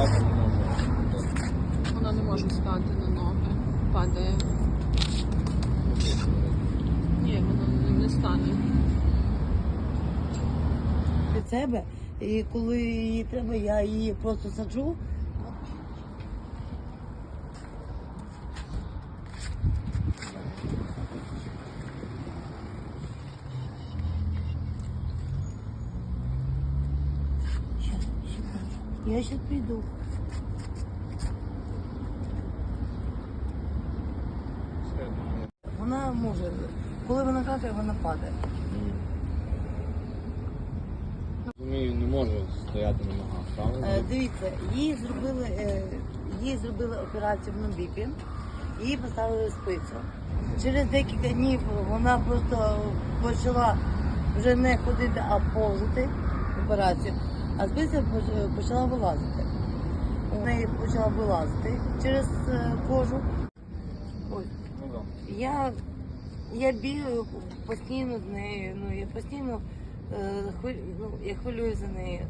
впасти не може. Вона не може стати на ноги. Падає. Ні, вона не стане. Від себе, і коли її треба, я її просто саджу. Я сейчас приду. Вона може, коли вона каже, вона падає. Розумію, не може стояти на ногах, правильно? Е, Дивіться, їй зробили, е, їй зробили операцію в Нобіпі, їй поставили спицю. Через декілька днів вона просто почала вже не ходити, а повзати операцію, а спиця поч- почала вилазити. У неї почала вилазити через е, кожу. Ой, Ну, я, я бігаю постійно з нею, ну я постійно е, хвилю- ну, я хвилюю за нею.